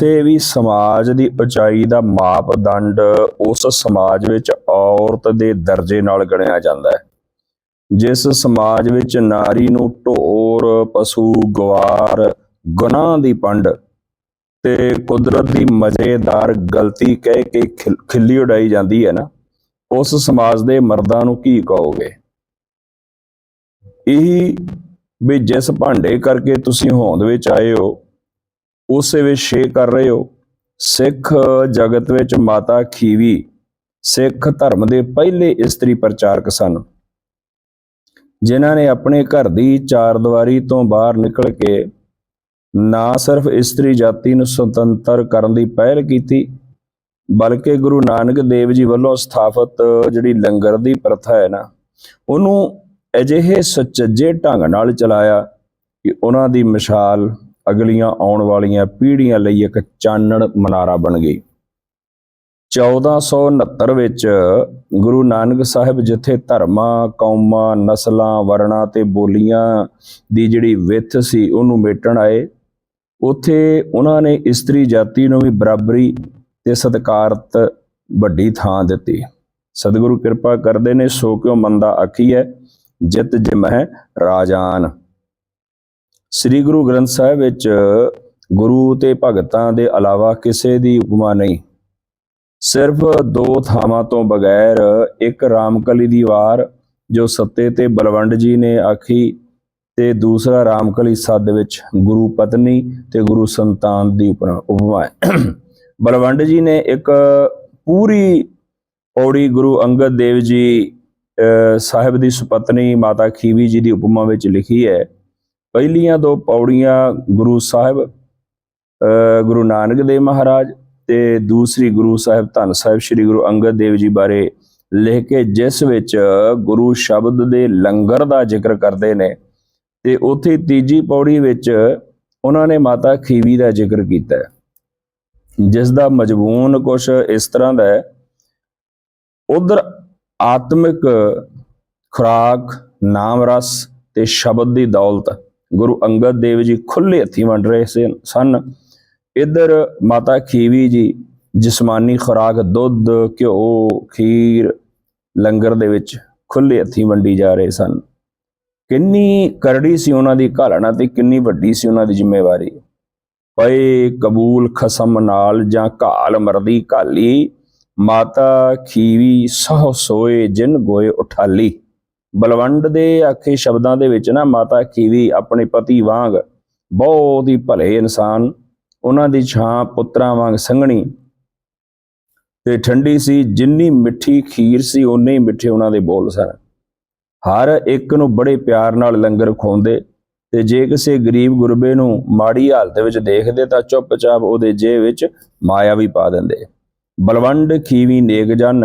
ਕਿਸੇ ਵੀ ਸਮਾਜ ਦੀ ਉਚਾਈ ਦਾ ਮਾਪਦੰਡ ਉਸ ਸਮਾਜ ਵਿੱਚ ਔਰਤ ਦੇ ਦਰਜੇ ਨਾਲ ਗਣਿਆ ਜਾਂਦਾ ਹੈ। ਜਿਸ ਸਮਾਜ ਵਿੱਚ ਨਾਰੀ ਨੂੰ ਢੋਰ, ਪਸ਼ੂ ਗਵਾਰ ਗੁਨਾਹ ਦੀ ਪੰਡ ਤੇ ਕੁਦਰਤ ਦੀ ਮਜ਼ੇਦਾਰ ਗਲਤੀ ਕਹਿ ਕੇ ਖਿਲ- ਖਿੱਲੀ ਉਡਾਈ ਜਾਂਦੀ ਹੈ ਨਾ, ਉਸ ਸਮਾਜ ਦੇ ਮਰਦਾਂ ਨੂੰ ਕੀ ਕਹੋਗੇ? ਇਹੀ ਵੀ ਜਿਸ ਭਾਂਡੇ ਕਰਕੇ ਤੁਸੀਂ ਹੋਂਦ ਵਿੱਚ ਆਏ ਹੋ ਉਸੇ ਵਿੱਚ ਸ਼ੇ ਕਰ ਰਹੇ ਹੋ। ਸਿੱਖ ਜਗਤ ਵਿੱਚ ਮਾਤਾ ਖੀਵੀ, ਸਿੱਖ ਧਰਮ ਦੇ ਪਹਿਲੇ ਇਸਤਰੀ ਪ੍ਰਚਾਰਕ ਸਨ। ਜਿਨ੍ਹਾਂ ਨੇ ਆਪਣੇ ਘਰ ਦੀ ਚਾਰ ਦੀਵਾਰੀ ਤੋਂ ਬਾਹਰ ਨਿਕਲ ਕੇ ਨਾ ਸਿਰਫ ਇਸਤਰੀ ਜਾਤੀ ਨੂੰ ਸੁਤੰਤਰ ਕਰਨ ਦੀ ਪਹਿਲ ਕੀਤੀ, ਬਲਕਿ ਗੁਰੂ ਨਾਨਕ ਦੇਵ ਜੀ ਵੱਲੋਂ ਸਥਾਪਿਤ ਜਿਹੜੀ ਲੰਗਰ ਦੀ ਪ੍ਰਥਾ ਹੈ ਨਾ, ਉਹਨੂੰ ਅਜਿਹੇ ਸੁਚੱਜੇ ਢੰਗ ਨਾਲ ਚਲਾਇਆ ਕਿ ਉਹਨਾਂ ਦੀ ਮਿਸਾਲ ਅਗਲੀਆਂ ਆਉਣ ਵਾਲੀਆਂ ਪੀੜ੍ਹੀਆਂ ਲਈ ਇੱਕ ਚਾਨਣ ਮਨਾਰਾ ਬਣ ਗਈ। 1469 ਵਿੱਚ ਗੁਰੂ ਨਾਨਕ ਸਾਹਿਬ ਜਿੱਥੇ ਧਰਮਾਂ, ਕੌਮਾਂ, ਨਸਲਾਂ, ਵਰਣਾਂ ਤੇ ਬੋਲੀਆਂ ਦੀ ਜਿਹੜੀ ਵਿੱਥ ਸੀ ਉਹਨੂੰ ਮੇਟਣ ਆਏ। ਉੱਥੇ ਉਹਨਾਂ ਨੇ ਇਸਤਰੀ ਜਾਤੀ ਨੂੰ ਵੀ ਬਰਾਬਰੀ ਤੇ ਸਤਿਕਾਰਤ ਵੱਡੀ ਥਾਂ ਦਿੱਤੀ। ਸਤਿਗੁਰੂ ਕਿਰਪਾ ਕਰਦੇ ਨੇ, ਸੋ ਕਿਉ ਮੰਦਾ ਆਖੀ ਹੈ ਜਿਤ ਜਿਮਹਿ ਰਾਜਾਨ। ਸ੍ਰੀ ਗੁਰੂ ਗ੍ਰੰਥ ਸਾਹਿਬ ਵਿੱਚ ਗੁਰੂ ਤੇ ਭਗਤਾਂ ਦੇ ਇਲਾਵਾ ਕਿਸੇ ਦੀ ਉਪਮਾ ਨਹੀਂ। ਸਿਰਫ ਦੋ ਥਾਵਾਂ ਤੋਂ ਬਗੈਰ ਇੱਕ ਰਾਮਕਲੀ ਦੀ ਵਾਰ, ਜੋ ਸੱਤੇ ਤੇ ਬਲਵੰਡ ਜੀ ਨੇ ਆਖੀ ਤੇ ਦੂਸਰਾ ਰਾਮਕਲੀ ਸੱਦ ਵਿੱਚ ਗੁਰੂ ਪਤਨੀ ਤੇ ਗੁਰੂ ਸੰਤਾਨ ਦੀ ਉਪਮਾ ਉਪਮਾ ਹੈ। ਬਲਵੰਡ ਜੀ ਨੇ ਇੱਕ ਪੂਰੀ ਪੌੜੀ ਗੁਰੂ ਅੰਗਦ ਦੇਵ ਜੀ, ਅਹ ਸਾਹਿਬ ਦੀ ਸੁਪਤਨੀ ਮਾਤਾ ਖੀਵੀ ਜੀ ਦੀ ਉਪਮਾ ਵਿੱਚ ਲਿਖੀ ਹੈ। ਪਹਿਲੀਆਂ ਦੋ ਪੌੜੀਆਂ ਗੁਰੂ ਸਾਹਿਬ, ਅਹ, ਗੁਰੂ ਨਾਨਕ ਦੇਵ ਮਹਾਰਾਜ ਤੇ ਦੂਸਰੀ ਗੁਰੂ ਸਾਹਿਬ ਧੰਨ ਸਾਹਿਬ ਸ੍ਰੀ ਗੁਰੂ ਅੰਗਦ ਦੇਵ ਜੀ ਬਾਰੇ ਲਿਖ ਕੇ ਜਿਸ ਵਿੱਚ ਗੁਰੂ ਸ਼ਬਦ ਦੇ ਲੰਗਰ ਦਾ ਜ਼ਿਕਰ ਕਰਦੇ ਨੇ ਤੇ ਉੱਥੇ ਤੀਜੀ ਪੌੜੀ ਵਿੱਚ ਉਹਨਾਂ ਨੇ ਮਾਤਾ ਖੀਵੀ ਦਾ ਜ਼ਿਕਰ ਕੀਤਾ। ਹੈ ਜਿਸ ਦਾ ਮਜਬੂਨ ਕੁਛ ਇਸ ਤਰ੍ਹਾਂ ਦਾ ਹੈ, ਉਧਰ ਆਤਮਿਕ ਖੁਰਾਕ, ਨਾਮ ਰਸ ਤੇ ਸ਼ਬਦ ਦੀ ਦੌਲਤ ਗੁਰੂ ਅੰਗਦ ਦੇਵ ਜੀ ਖੁੱਲੇ ਹੱਥੀਂ ਵੰਡ ਰਹੇ ਸੀ- ਸਨ। ਇਧਰ ਮਾਤਾ ਖੀਵੀ ਜੀ ਜਿਸਮਾਨੀ ਖੁਰਾਕ, ਦੁੱਧ, ਘਿਓ, ਖੀਰ, ਲੰਗਰ ਦੇ ਵਿੱਚ ਖੁੱਲੇ ਹੱਥੀਂ ਵੰਡੀ ਜਾ ਰਹੇ ਸਨ। ਕਿੰਨੀ ਕਰੜੀ ਸੀ ਉਹਨਾਂ ਦੀ ਘਾਲਣਾ ਤੇ ਕਿੰਨੀ ਵੱਡੀ ਸੀ ਉਹਨਾਂ ਦੀ ਜ਼ਿੰਮੇਵਾਰੀ। ਪਏ ਕਬੂਲ ਖਸਮ ਨਾਲ ਜਾਂ ਘਾਲ ਮਰਦੀ ਘਾਲੀ, ਮਾਤਾ ਖੀਵੀ ਸਹ ਸੋਏ ਜਿਨ ਗੋਏ ਉਠਾਲੀ। ਬਲਵੰਡ ਦੇ ਆਖੇ ਸ਼ਬਦਾਂ ਦੇ ਵਿੱਚ ਨਾ ਮਾਤਾ ਖੀਵੀ ਆਪਣੇ ਪਤੀ ਵਾਂਗ ਬਹੁਤ ਹੀ ਭਲੇ ਇਨਸਾਨ, ਉਹਨਾਂ ਦੀ ਛਾਂ ਪੁੱਤਰਾਂ ਵਾਂਗ ਸੰਘਣੀ ਤੇ ਠੰਡੀ ਸੀ, ਜਿੰਨੀ ਮਿੱਠੀ ਖੀਰ ਸੀ ਉਨੇ ਹੀ ਮਿੱਠੇ ਉਹਨਾਂ ਦੇ ਬੋਲ ਸਨ। ਹਰ ਇੱਕ ਨੂੰ ਬੜੇ ਪਿਆਰ ਨਾਲ ਲੰਗਰ ਖਵਾਉਂਦੇ ਤੇ ਜੇ ਕਿਸੇ ਗਰੀਬ ਗੁਰਬੇ ਨੂੰ ਮਾੜੀ ਹਾਲਤ ਵਿੱਚ ਦੇਖਦੇ ਤਾਂ ਚੁੱਪਚਾਪ ਉਹਦੇ ਜੇ ਵਿੱਚ ਮਾਇਆ ਵੀ ਪਾ ਦਿੰਦੇ। ਬਲਵੰਡ ਖੀਵੀ ਨੇਕ ਜਨ,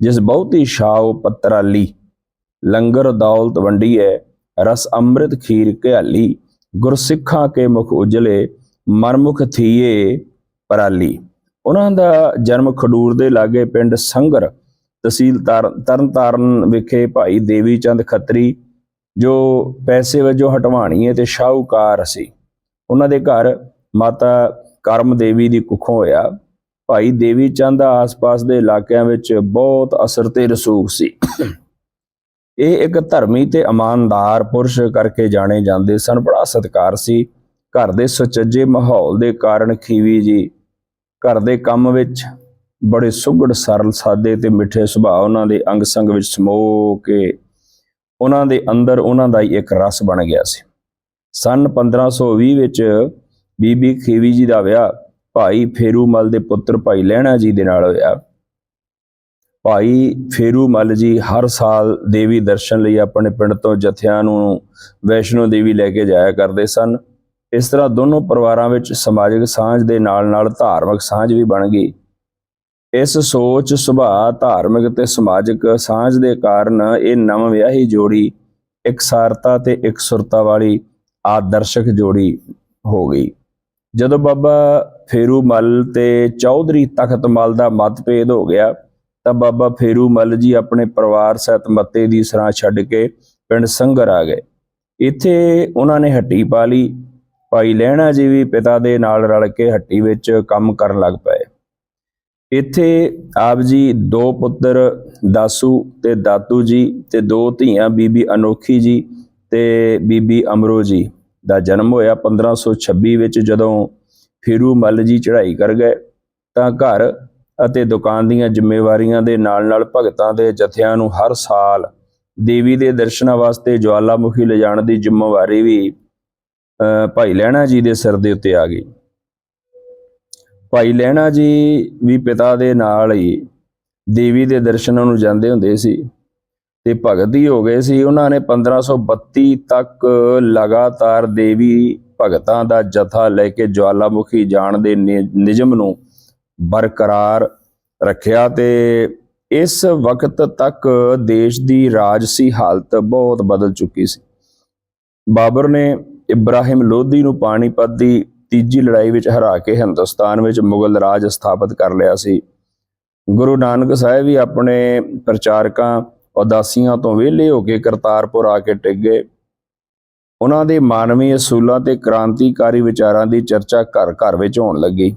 ਜਿਸ ਬਹੁਤੀ ਛਾਉ ਪਤਰਾਲੀ ਲੰਗਰ ਦੌਲਤ ਵੰਡੀ ਹੈ ਰਸ ਅੰਮ੍ਰਿਤ ਖੀਰ ਘਿਆਲੀ, ਗੁਰਸਿੱਖਾਂ ਕੇ ਮੁਖ ਉਜਲੇ ਮਨਮੁਖ ਥੀਏ ਪਰਾਲੀ। ਉਹਨਾਂ ਦਾ ਜਨਮ ਖਡੂਰ ਦੇ ਲਾਗੇ ਪਿੰਡ ਸੰਗਰ ਤਹਿਸੀਲ ਤਰ- ਤਰਨਤਾਰਨ ਵਿਖੇ ਭਾਈ ਦੇਵੀ ਚੰਦ ਖੱਤਰੀ, ਜੋ ਪੈਸੇ ਵਜੋਂ ਹਟਵਾਣੀਏ ਤੇ ਸ਼ਾਹੂਕਾਰ ਸੀ। ਉਹਨਾਂ ਦੇ ਘਰ ਮਾਤਾ ਕਰਮ ਦੇਵੀ ਦੀ ਕੁੱਖੋਂ ਹੋਇਆ। ਭਾਈ ਦੇਵੀ ਚੰਦ ਆਸ-ਪਾਸ ਦੇ ਇਲਾਕਿਆਂ ਵਿੱਚ ਬਹੁਤ ਅਸਰ ਤੇ ਰਸੂਖ ਸੀ। ਇਹ ਇੱਕ ਧਰਮੀ ਤੇ ਇਮਾਨਦਾਰ ਪੁਰਸ਼ ਕਰਕੇ ਜਾਣੇ ਜਾਂਦੇ ਸਨ। ਬੜਾ ਸਤਿਕਾਰ ਸੀ। ਘਰ ਦੇ ਸੁਚੱਜੇ ਮਾਹੌਲ ਦੇ ਕਾਰਨ ਖੀਵੀ ਜੀ ਘਰ ਦੇ ਕੰਮ ਵਿੱਚ ਬੜੇ ਸੁਘੜ ਸਰਲ, ਸਾਦੇ ਤੇ ਮਿੱਠੇ ਸੁਭਾਅ ਉਹਨਾਂ ਦੇ ਅੰਗ ਸੰਗ ਵਿੱਚ ਸਮੋ ਕੇ ਉਹਨਾਂ ਦੇ ਅੰਦਰ ਉਹਨਾਂ ਦਾ ਹੀ ਇੱਕ ਰਸ ਬਣ ਗਿਆ ਸੀ। ਸਨ 1520 ਵਿੱਚ ਬੀਬੀ ਖੀਵੀ ਜੀ ਦਾ ਵਿਆਹ। ਭਾਈ ਫੇਰੂਮਲ ਦੇ ਪੁੱਤਰ ਭਾਈ ਲਹਿਣਾ ਜੀ ਦੇ ਨਾਲ ਹੋਇਆ। ਭਾਈ ਫੇਰੂ ਮੱਲ ਜੀ ਹਰ ਸਾਲ ਦੇਵੀ ਦਰਸ਼ਨ ਲਈ ਆਪਣੇ ਪਿੰਡ ਤੋਂ ਜਥਿਆਂ ਨੂੰ ਵੈਸ਼ਨੋ ਦੇਵੀ ਲੈ ਕੇ ਜਾਇਆ ਕਰਦੇ ਸਨ। ਇਸ ਤਰ੍ਹਾਂ ਦੋਨੋਂ ਪਰਿਵਾਰਾਂ ਵਿੱਚ ਸਮਾਜਿਕ ਸਾਂਝ ਦੇ ਨਾਲ-ਨਾਲ ਧਾਰਮਿਕ ਸਾਂਝ ਵੀ ਬਣ ਗਈ। ਇਸ ਸੋਚ, ਸੁਭਾਅ, ਧਾਰਮਿਕ ਤੇ ਸਮਾਜਿਕ ਸਾਂਝ ਦੇ ਕਾਰਨ ਇਹ ਨਵ ਵਿਆਹੀ ਜੋੜੀ, ਇਕਸਾਰਤਾ ਤੇ ਇਕਸੁਰਤਾ ਵਾਲੀ ਆਦਰਸ਼ਕ ਜੋੜੀ ਹੋ ਗਈ। ਜਦੋਂ ਬਾਬਾ ਫੇਰੂ ਮੱਲ ਤੇ ਚੌਧਰੀ ਤਖਤ ਮੱਲ ਦਾ ਮਤਭੇਦ ਹੋ ਗਿਆ ਤਾਂ ਬਾਬਾ ਫੇਰੂ ਮੱਲ ਜੀ ਆਪਣੇ ਪਰਿਵਾਰ ਸਹਿਤ ਮੱਤੇ ਦੀ ਸਰਾਂ ਛੱਡ ਕੇ ਪਿੰਡ ਸੰਗਰ ਆ ਗਏ। ਇੱਥੇ ਉਹਨਾਂ ਨੇ ਹੱਟੀ ਪਾ ਲਈ। ਭਾਈ ਲਹਿਣਾ ਜੀ ਵੀ ਪਿਤਾ ਦੇ ਨਾਲ ਰਲ ਕੇ ਹੱਟੀ ਵਿੱਚ ਕੰਮ ਕਰਨ ਲੱਗ ਪਏ। ਇੱਥੇ ਆਪ ਜੀ ਦੋ ਪੁੱਤਰ, ਦਾਸੂ ਤੇ ਦਾਤੂ ਜੀ ਤੇ ਦੋ ਧੀਆਂ, ਬੀਬੀ ਅਨੋਖੀ ਜੀ ਤੇ ਬੀਬੀ ਅਮਰੋ ਜੀ ਦਾ ਜਨਮ ਹੋਇਆ 1526 ਵਿੱਚ ਜਦੋਂ ਫੇਰੂ ਮੱਲ ਜੀ ਚੜ੍ਹਾਈ ਕਰ ਗਏ ਤਾਂ ਘਰ ਅਤੇ ਦੁਕਾਨ ਦੀਆਂ ਜ਼ਿੰਮੇਵਾਰੀਆਂ ਦੇ ਨਾਲ-ਨਾਲ ਭਗਤਾਂ ਦੇ ਜਥਿਆਂ ਨੂੰ ਹਰ ਸਾਲ ਦੇਵੀ ਦੇ ਦਰਸ਼ਨਾਂ ਵਾਸਤੇ ਜਵਾਲਾਮੁਖੀ ਲਿਜਾਣ ਦੀ ਜ਼ਿੰਮੇਵਾਰੀ ਵੀ ਅਹ, ਭਾਈ ਲਹਿਣਾ ਜੀ ਦੇ ਸਿਰ ਦੇ ਉੱਤੇ ਆ ਗਈ। ਭਾਈ ਲਹਿਣਾ ਜੀ ਵੀ ਪਿਤਾ ਦੇ ਨਾਲ ਹੀ ਦੇਵੀ ਦੇ ਦਰਸ਼ਨਾਂ ਨੂੰ ਜਾਂਦੇ ਹੁੰਦੇ ਸੀ ਤੇ ਭਗਤ ਹੀ ਹੋ ਗਏ ਸੀ। ਉਹਨਾਂ ਨੇ 1532 ਤੱਕ ਲਗਾਤਾਰ ਦੇਵੀ ਭਗਤਾਂ ਦਾ ਜਥਾ ਲੈ ਕੇ ਜਵਾਲਾਮੁਖੀ ਜਾਣ ਦੇ ਨਿ- ਨਿਯਮ ਨੂੰ ਬਰਕਰਾਰ ਰੱਖਿਆ ਤੇ ਇਸ ਵਕਤ ਤੱਕ ਦੇਸ਼ ਦੀ ਰਾਜਸੀ ਹਾਲਤ ਬਹੁਤ ਬਦਲ ਚੁੱਕੀ ਸੀ। ਬਾਬਰ ਨੇ ਇਬਰਾਹਿਮ ਲੋਧੀ ਨੂੰ ਪਾਣੀਪਤ ਦੀ ਤੀਜੀ ਲੜਾਈ ਵਿੱਚ ਹਰਾ ਕੇ ਹਿੰਦੁਸਤਾਨ ਵਿੱਚ ਮੁਗਲ ਰਾਜ ਸਥਾਪਿਤ ਕਰ ਲਿਆ ਸੀ। ਗੁਰੂ ਨਾਨਕ ਸਾਹਿਬ ਵੀ ਆਪਣੇ ਪ੍ਰਚਾਰਕਾਂ, ਉਦਾਸੀਆਂ ਤੋਂ ਵਿਹਲੇ ਹੋ ਕੇ ਕਰਤਾਰਪੁਰ ਆ ਕੇ ਟਿਕ ਗਏ। ਉਹਨਾਂ ਦੇ ਮਾਨਵੀ ਅਸੂਲਾਂ ਤੇ ਕ੍ਰਾਂਤੀਕਾਰੀ ਵਿਚਾਰਾਂ ਦੀ ਚਰਚਾ ਘਰ ਘਰ ਵਿੱਚ ਹੋਣ ਲੱਗੀ।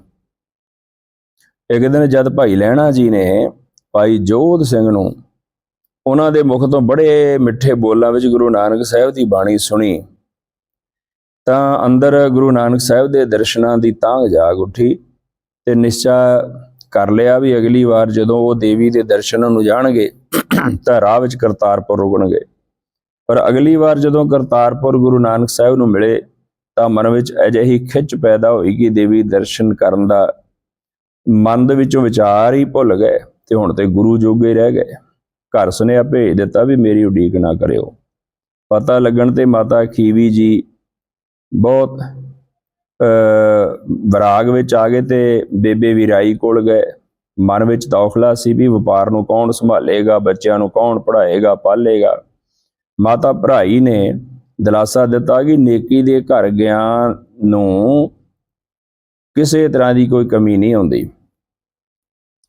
ਇੱਕ ਦਿਨ ਜਦ ਭਾਈ ਲਹਿਣਾ ਜੀ ਨੇ ਭਾਈ ਜੋਧ ਸਿੰਘ ਨੂੰ ਉਹਨਾਂ ਦੇ ਮੁਖ ਤੋਂ ਬੜੇ ਮਿੱਠੇ ਬੋਲਾਂ ਵਿੱਚ ਗੁਰੂ ਨਾਨਕ ਸਾਹਿਬ ਦੀ ਬਾਣੀ ਸੁਣੀ, ਤਾਂ ਅੰਦਰ ਗੁਰੂ ਨਾਨਕ ਸਾਹਿਬ ਦੇ ਦਰਸ਼ਨਾਂ ਦੀ ਤਾਂਘ ਜਾਗ ਉੱਠੀ ਤੇ ਨਿਸ਼ਚਾ ਕਰ ਲਿਆ ਵੀ ਅਗਲੀ ਵਾਰ ਜਦੋਂ ਉਹ ਦੇਵੀ ਦੇ ਦਰਸ਼ਨਾਂ ਨੂੰ ਜਾਣਗੇ, ਤਾਂ ਰਾਹ ਵਿੱਚ ਕਰਤਾਰਪੁਰ ਰੁਕਣਗੇ। ਪਰ ਅਗਲੀ ਵਾਰ ਜਦੋਂ ਕਰਤਾਰਪੁਰ ਗੁਰੂ ਨਾਨਕ ਸਾਹਿਬ ਨੂੰ ਮਿਲੇ, ਤਾਂ ਮਨ ਵਿੱਚ ਅਜਿਹੀ ਖਿੱਚ ਪੈਦਾ ਹੋਈ ਕਿ ਦੇਵੀ ਦਰਸ਼ਨ ਕਰਨ ਦਾ ਮਨ ਦੇ ਵਿੱਚੋਂ ਵਿਚਾਰ ਹੀ ਭੁੱਲ ਗਏ ਤੇ ਹੁਣ ਤੇ ਗੁਰੂ ਜੋਗੇ ਰਹਿ ਗਏ। ਘਰ ਸੁਨੇਹਾ ਭੇਜ ਦਿੱਤਾ ਵੀ ਮੇਰੀ ਉਡੀਕ ਨਾ ਕਰਿਓ। ਪਤਾ ਲੱਗਣ ਤੇ ਮਾਤਾ ਖੀਵੀ ਜੀ ਬਹੁਤ ਅ ਵਿਰਾਗ ਵਿੱਚ ਆ ਗਏ ਤੇ ਬੇਬੇ ਵਿਰਾਈ ਕੋਲ ਗਏ। ਮਨ ਵਿੱਚ ਦੌਖਲਾ ਸੀ ਵੀ ਵਪਾਰ ਨੂੰ ਕੌਣ ਸੰਭਾਲੇਗਾ, ਬੱਚਿਆਂ ਨੂੰ ਕੌਣ ਪੜ੍ਹਾਏਗਾ, ਪਾਲੇਗਾ। ਮਾਤਾ ਭਰਾਈ ਨੇ ਦਿਲਾਸਾ ਦਿੱਤਾ ਕਿ ਨੇਕੀ ਦੇ ਘਰ ਗਿਆਨ ਨੂੰ ਕਿਸੇ ਤਰ੍ਹਾਂ ਦੀ ਕੋਈ ਕਮੀ ਨਹੀਂ ਆਉਂਦੀ।